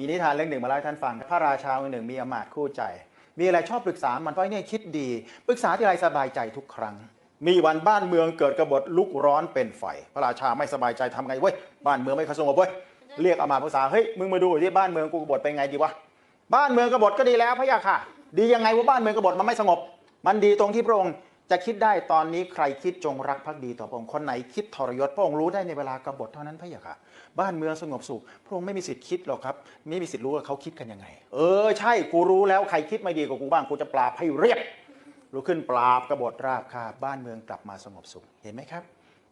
มีนิทานเรื่องหนึ่งมาเล่าให้ท่านฟัง พระราชาองค์หนึ่งมีอมาตย์คู่ใจ มีอะไรชอบปรึกษา มันเพราะไอ้เนี่ยคิดดี ปรึกษาที่ไรสบายใจทุกครั้ง มีวันบ้านเมืองเกิดกบฏลุกร้อนเป็นไฟ พระราชาไม่สบายใจทำไงเว้ย บ้านเมืองไม่สงบเว้ย เรียกอามาตย์ปรึกษา เฮ้ย มึงมาดูที่บ้านเมืองกูกบฏเป็นไงดีวะ บ้านเมืองกบฏก็ดีแล้วพระยาค่ะ ดียังไงว่าบ้านเมืองกบฏมันไม่สงบ มันดีตรงที่พระองค์ จะคิดได้ตอนนี้ใครคิดจงรักภักดีต่อพระองค์คนไหนคิดทรยศพระองค์รู้ได้ในเวลากบฏเท่านั้นพระยาค่ะ บ้านเมืองสงบสุขพระองค์ไม่มีสิทธิ์คิดหรอกครับไม่มีสิทธิ์รู้ว่าเขาคิดกันยังไง เออใช่กูรู้แล้วใครคิดไม่ดีกว่ากูบ้างกูจะปราบให้เรียบลุกขึ้นปราบกบฏราบคาบบ้านเมืองกลับมาสงบสุขเห็นไหมครับ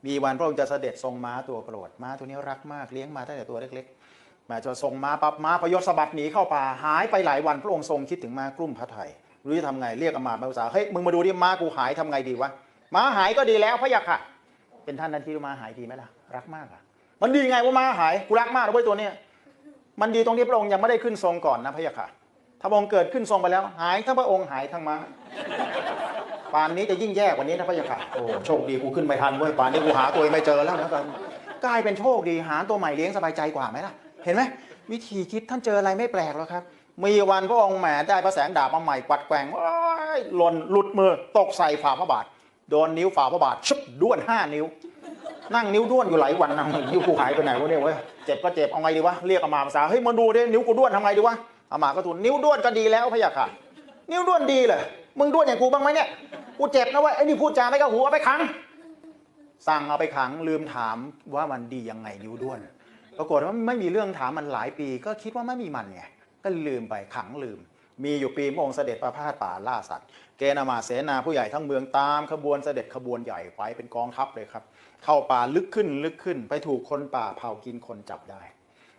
มีวันพระองค์จะเสด็จทรงม้าตัวโปรดม้าตัวนี้รักมากเลี้ยงมาตั้งแต่ตัวเล็กๆมาจะทรงม้าปับม้าพยศสะบัดหนีเข้าป่าหายไปหลายวันพระองค์ทรงคิดถึงม้ากลุ่มพระไทย รู้จะทำไงเรียกอามาตย์มาปรึกษาเฮ้ยมึงมาดูดิม้ากูหายทำไงดีวะม้าหายก็ดีแล้วพระยาค่ะ เป็นท่านนั้นที่ม้าหายดีไหมล่ะรักมากอะ มันดีไงว่าม้าหายกูรักมากเลยเว้ยตัวเนี้ยมันดีตรงที่พระองค์ยังไม่ได้ขึ้นทรงก่อนนะพระยาค่ะถ้าพระองค์เกิดขึ้นทรงไปแล้ว หายทั้งพระองค์หายทั้งม้าป่านนี้จะยิ่งแย่กว่านี้นะพระยาค่ะโอ้โชคดีกูขึ้นไม่ทันเว้ยป่านนี้กูหาตัวไม่เจอแล้วนะกันกลายเป็นโชคดีหาตัวใหม่เลี้ยงสบายใจกว่าไหมล่ะ เห็นไหมวิธีคิดท่านเจออะไรไม่แปลกแล้วครับ มีวันพระองค์แหมได้พระแสงดาบมาใหม่ปัดแกว่งว้ยหล่นหลุดมือตกใส่ฝ่าพระบาท โดนนิ้วฝ่าพระบาทชุบด้วนห้านิ้ว นั่งนิ้วด้วนอยู่หลายวันนะนิ้วกูหายไปไหนวะเนี่ยเว้ยเจ็บก็เจ็บเอาไงดีวะเรียกอามาภาษาเฮ้ยมาดูดินิ้วกูด้วนทำไงดีวะอามาก็ทูลนิ้วด้วนก็ดีแล้วพะยาค่ะ นิ้วด้วนดีเลยมึงด้วนอย่างกูบ้างไหมเนี่ยกูเจ็บนะเว้ยไอ้นี่พูดจาไม่เข้าหูเอาไปขังสั่งเอาไปขังลืมถามว่ามันดียังไงนิ้วด้วน ปรากฏว่าไม่มีเรื่องถามมันหลายปี ก็คิดว่าไม่มีมันไง็ลืมไปขังลืม มีอยู่ปีพระองค์เสด็จประพาสป่าล่าสัตว์ เกณฑ์อามาเสนาผู้ใหญ่ทั้งเมืองตามขบวนเสด็จขบวนใหญ่ไปเป็นกองทัพเลยครับ เข้าป่าลึกขึ้นลึกขึ้น ไปถูกคนป่าเผากินคนจับได้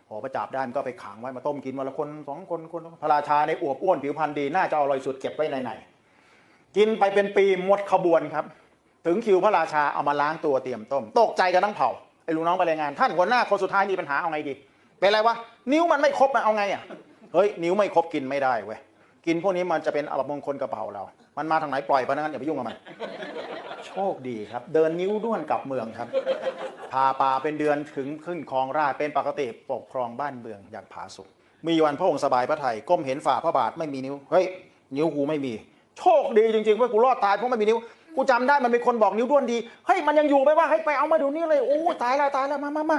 พอประจับได้มันก็ไปขังไว้มาต้มกินวันละคนสองคนคนพระราชาในอวบอ้วนผิวพรรณดีน่าจะอร่อยสุดเก็บไว้ในไหนกินไปเป็นปีหมดขบวนครับ ถึงคิวพระราชาเอามาล้างตัวเตรียมต้ม ตกใจกันทั้งเผ่าไอ้ลูกน้องไปรายงาน ท่านหัวหน้าคนสุดท้ายมีปัญหาเอาไงดี เป็นไรวะนิ้วมันไม่ครบมันเอาไงอะ เฮ้ยนิ้วไม่ครบกินไม่ได้เว้ยกินพวกนี้มันจะเป็นอับมงคลกระเป๋าเรา มันมาทางไหนปล่อยไปนั้นอย่าไปยุ่งกับมัน โชคดีครับ เดินนิ้วด้วนกลับเมืองครับ พาป่าเป็นเดือนถึงขึ้นครองราชเป็นปกติปกครองบ้านเมืองอย่างผาสุก มีวันพระองค์สบายพระไทยก้มเห็นฝ่าพระบาทไม่มีนิ้ว เฮ้ย นิ้วกูไม่มี โชคดีจริงๆเว่ากูรอดตายเพราะไม่มีนิ้ว กูจำได้มันมีคนบอกนิ้วด้วนดี เฮ้ยมันยังอยู่ไหมว่าให้ไปเอามาดูนี่เลย โอ้ตายแล้วตายแล้วมามามา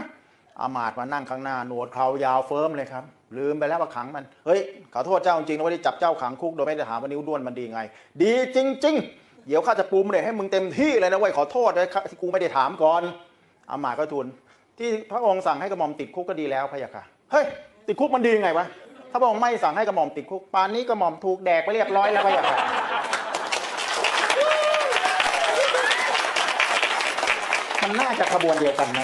อามาตมานั่งข้างหน้าหนวดเขายาวเฟิร์มเลยครับ ลืมไปแล้วว่าขังมัน เฮ้ยขอโทษเจ้าจริงนะว่าได้จับเจ้าขังคุกโดยไม่ได้ถามว่านิ้วด้วนมันดีไง ดีจริง ๆ เดี๋ยวข้าจะปูมเลยให้มึงเต็มที่เลยนะเว้ยขอโทษเลยที่กูไม่ได้ถามก่อนอามาตก็ทูลที่พระองค์สั่งให้กระหม่อมติดคุกก็ดีแล้วพะยะค่ะเฮ้ยติดคุกมันดีไงวะถ้าพระองค์ไม่สั่งให้กระหม่อมติดคุกป่านนี้กระหม่อมถูกแดกไปเรียบร้อยแล้วพะยะค่ะมันน่าจะขบวนเดียวกันไหม